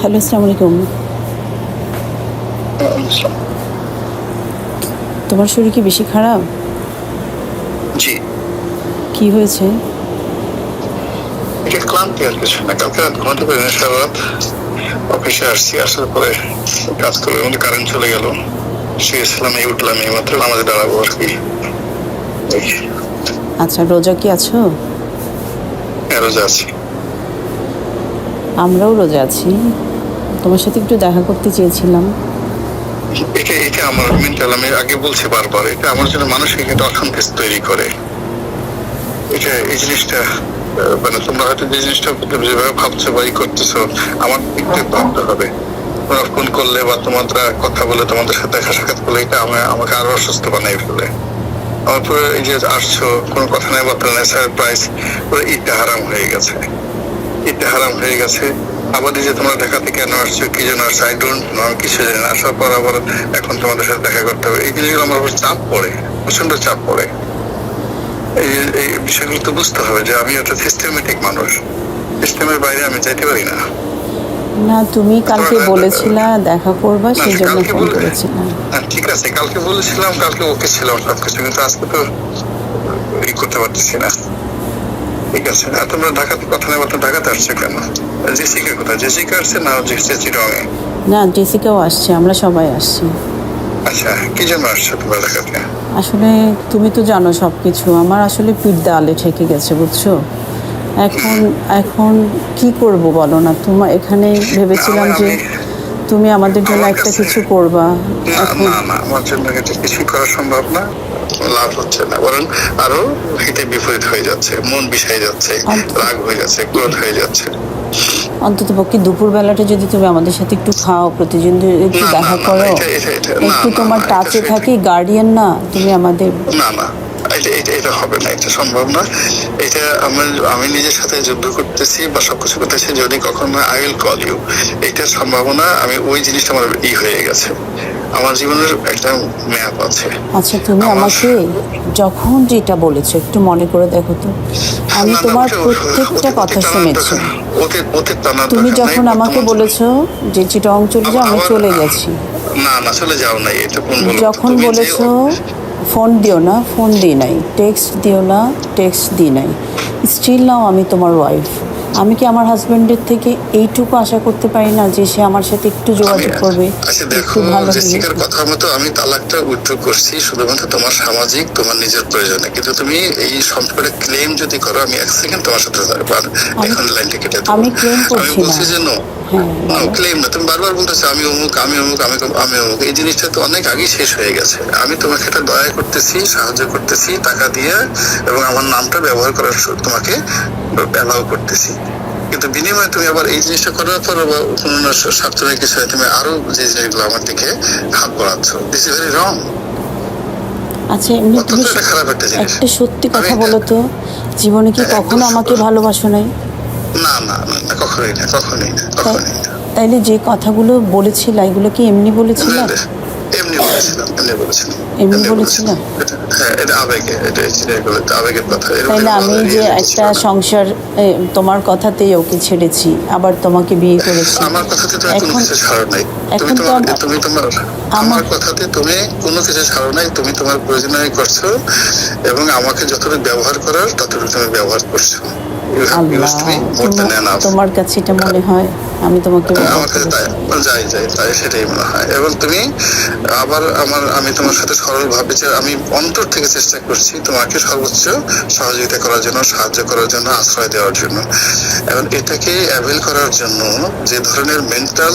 Hello আসসালামু আলাইকুম তোমার শরীর কি বেশি খারাপ? জি। কি হয়েছে? এটা ক্লান্তি আর কিছু না। কালকে রাত ঘুমাতে পারি না সারা রাত অফিসে আসছি আসার পরে কাজ করে মধ্যে কারেন্ট চলে গেল। শুয়েছিলাম এই উঠলাম এই মাত্র আমাদের দাঁড়াবো আর কি। আচ্ছা রোজা কি আছো? হ্যাঁ, রোজা আছি। আমরাও রোজা আছি। তোমার সাথে একটু দেখা করতে চেয়েছিলাম। এটা এটা আমার মেন্টাল আমি আগে বলছি বারবার, এটা আমার জন্য অশান্তি তৈরি করে। এটা, এই জিনিসটা মানে তোমরা হয়তো যে জিনিসটা যেভাবে ভাবছ বা ই করতেছো, আমার একটু ভাবতে হবে। তোমরা ফোন করলে বা কথা বলে তোমাদের সাথে দেখা সাক্ষাৎ করলে এটা আমা- আমাকে আরও অসুস্থ বানাই ফেলে। আমার পুরো এই যে আসছো, কোনো কথা নাই, বার্তা নাই সারপ্রাইজ পুরো ঈদটা হারাম হয়ে গেছে। ঈদটা হারাম হয়ে গেছে। আবার যে তোমরা ঢাকাতে কেন আসছো কি জন্য আসছো আই ডোন্ট নো আমি কিছু জানি না আসার পর আবার এখন তোমাদের সাথে দেখা করতে হবে। এই জিনিসগুলো আমার উপর চাপ পড়ে প্রচণ্ড চাপ পড়ে। এই এই বিষয়গুলো তো বুঝতে হবে যে আমি একটা সিস্টেমেটিক মানুষ। সিস্টেমের বাইরে আমি যাইতে পারি না। না তুমি কালকে বলেছিলা দেখা করবা সেই জন্য ফোন করেছিলাম। হ্যাঁ, ঠিক আছে কালকে বলেছিলাম কালকে ওকে ছিলাম সবকিছু কিন্তু আজকে তো ই করতে পারতেছি না। ঠিক আছে আর তোমরা ঢাকাতে কথা নেই বলতো ঢাকাতে আসছে কেন? জেসিকা কোথায়? জেসিকা আসছে না জেসিকা চিরঙে না জেসিকাও আসছে আমরা সবাই আসছি। আচ্ছা কি জন্য আসছো তোমরা ঢাকাতে আসলে তুমি তো জানো সব কিছু আমার আসলে পিঠ দেওয়ালে ঠেকে গেছে বুঝছ? এখন এখন কি করব বলো না? তোমার এখানে ভেবেছিলাম যে তুমি আমাদের জন্য একটা কিছু করবা। না না আমার জন্য এটা কিছুই করা সম্ভব না। লাভ হচ্ছে না। বরং আরও হিতে বিপরীত হয়ে যাচ্ছে। মন বিষাই যাচ্ছে রাগ হয়ে যাচ্ছে ক্রোধ হয়ে যাচ্ছে। অন্তত পক্ষে দুপুর বেলাটা যদি তুমি আমাদের সাথে একটু খাও প্রতিদিন একটু দেখা করো একটু তোমার টাচে থাকি গার্ডিয়ান না তুমি আমাদের না না এটা এটা হবে না এটা সম্ভব না। এটা আমার আমি নিজের সাথে যুদ্ধ করতেছি বা সবকিছু করতেছি যদি কখনো আই উইল কল ইউ এটার সম্ভাবনা আমি ওই জিনিসটা আমার ই হয়ে গেছে। আমার জীবনের একটা ম্যাপ আছে। আচ্ছা তুমি আমাকে যখন যেটা বলেছ একটু মনে করে দেখো তো। আমি না, না, তোমার প্রত্যেকটা কথা শুনেছি। তুমি যখন আমাকে বলেছ যে চিটং চলে যাও আমি চলে গেছি। না না চলে যাও নাই এটা কোন যখন বলেছ ফোন দিও না ফোন দিই নাই। টেক্সট দিও না টেক্সট দিই নাই। স্টিল নাও আমি তোমার ওয়াইফ আমি কি আমার হাজবেন্ডের থেকে এইটুকু আশা করতে পারি না যে সে আমার সাথে একটু যোগাযোগ করবে? আচ্ছা দেখো জেসিকার কথা মতো আমি তালাকটা উদ্ধ করছি শুধুমাত্র তোমার সামাজিক তোমার নিজের প্রয়োজনে। কিন্তু তুমি এই সম্পর্কে ক্লেম যদি করো আমি এক সেকেন্ড তোমার সাথে থাকব। এখন লাইনটা কেটে আমি ক্লেম করছি না। হ্যাঁ, ক্লেম না। তুমি বারবার বলতেছো আমি অমুক আমি অমুক আমি আমি অমুক। এই জিনিসটা তো অনেক আগেই শেষ হয়ে গেছে। আমি তোমাকে একটা দয়া করতেছি সাহায্য করতেছি টাকা দিয়ে এবং আমার নামটা ব্যবহার করার তোমাকে অ্যালাউ করতেছি। কিন্তু বিনিময়ে তুমি আবার এই জিনিসটা করার পর বা কোনো না স্বার্থের কিছু তুমি আরও যে জিনিসগুলো আমার দিকে হাত বাড়াচ্ছ। দিস ইজ ভেরি রং আচ্ছা এমনি তুমি একটা সত্যি কথা বলো তো জীবনে কি কখনো আমাকে ভালোবাসো নাই? না না না না, কখনোই না কখনোই না কখনোই না। তাইলে যে কথাগুলো বলেছিলা এগুলো কি এমনি বলেছিলা? এমনি বলেছিলাম এমনি বলেছিলাম এমনি বলেছিলাম? হ্যাঁ এটা আবেগে এটা এটা এগুলো আবেগের কথা। তাইলে আমি যে ইয়ে একটা সংসার তোমার কথাতেই ওকে ছেড়েছি আবার তোমাকে বিয়ে করেছি। আমার কথাতে তুমি কোনো এখন কিছু ছাড়ো নাই। তুমি এখন তোমার আমার- তুমি তোমার আমার কথাতে তুমি কোনো কিছু ছাড়ো নাই তুমি তোমার প্রয়োজনীয় করছ এবং আমাকে যতটুকু ব্যবহার করার ততটুকু তুমি ব্যবহার করছ। তোমার- কাছে এটা মনে হয় আমি তোমাকে আমার কাছে তাই যাই যাই তাই সেটাই মনে হয়। এবং তুমি আবার আমার আমি তোমার সাথে সরল ভাবে যে আমি অন্তর থেকে চেষ্টা করছি তোমাকে সর্বোচ্চ সহযোগিতা করার জন্য সাহায্য করার জন্য আশ্রয় দেওয়ার জন্য। এবং এটাকে অ্যাভেল করার জন্য যে ধরনের মেন্টাল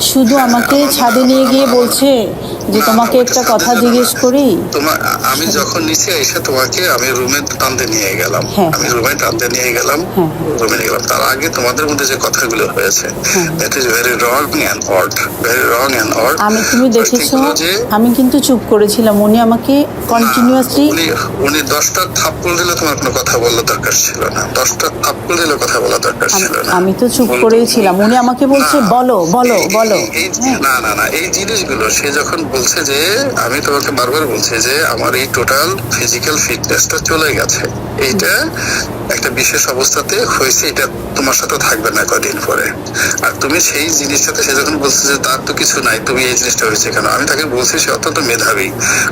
শুধু আমাকে ছাদে নিয়ে গিয়ে বলছে যে তোমাকে একটা কথা জিজ্ঞেস করি। তোমার আমি যখন নিচে এসে তোমাকে আমি রুমে টানতে নিয়ে গেলাম। হ্যাঁ। আমি রুমে টানতে নিয়ে গেলাম হ্যাঁ। রুমে নিয়ে গেলাম। তার আগে তোমাদের মধ্যে যে কথাগুলো হয়েছে হ্যাঁ। That is very wrong and odd very wrong and odd আমি তুমি দেখেছ আমি কিন্তু চুপ করেছিলাম। উনি আমাকে কন্টিনিউয়াসলি উনি উনি দশটা থাপ্পড় দিলে তোমার কোনো কথা বলার দরকার ছিল না। দশটা থাপ্পড় দিলে কথা বলার দরকার ছিল না। আমি তো চুপ করেই ছিলাম। উনি আমাকে বলছে না, বলো বলো এই- বলো। না না না এই জিনিসগুলো সে যখন বলছে যে আমি তোমাকে বারবার বলছি যে আমার এই টোটাল ফিজিক্যাল ফিটনেসটা চলে গেছে। এইটা একটা বিশেষ অবস্থাতে হয়েছে এটা তোমার সাথে থাকবে না কদিন পরে। আর তুমি সেই জিনিসটাতে সে যখন বলছে যে তার তো কিছু নাই তুমি এই জিনিসটা হয়েছে কেন? আমি তাকে বলছি সে অত্যন্ত মেধাবী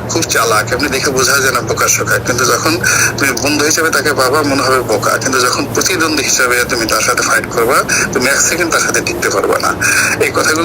খুব চালাক এমনি দেখে বোঝা যায় না বোকা শোকা কিন্তু যখন তুমি বন্ধু হিসেবে তাকে বাবা মনে হবে বোকা। কিন্তু যখন প্রতিদ্বন্দ্বী হিসেবে তুমি তার সাথে ফাইট করবা তুমি এক সেকেন্ড তার সাথে টিকতে পারবা না। এই কথাগুলো